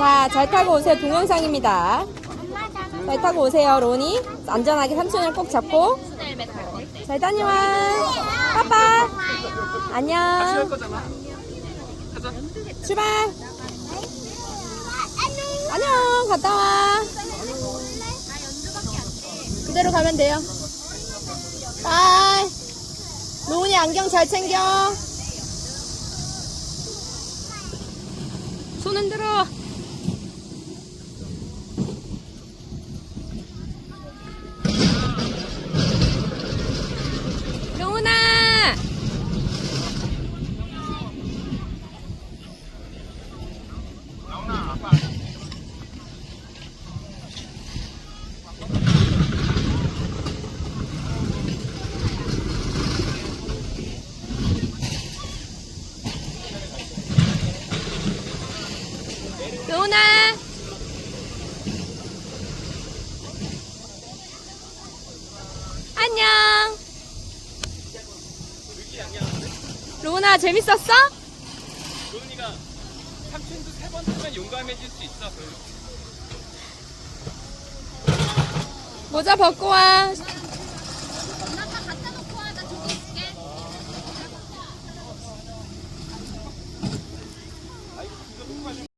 자, 잘 타고 오세요. 동영상입니다. 잘 타고 오세요, 로니. 안전하게 삼촌을 꼭 잡고. 잘 다녀와. 빠빠. 안녕. 출발. 안녕. 갔다 와. 그대로 가면 돼요. 바이. 로운이 안경 잘 챙겨. 손 흔들어. 로운아. 로운아. 안녕. 로운아 재밌었어? 로운이가 삼촌도 세 번 타면 용감해질 수 있어. 모자 벗고 와.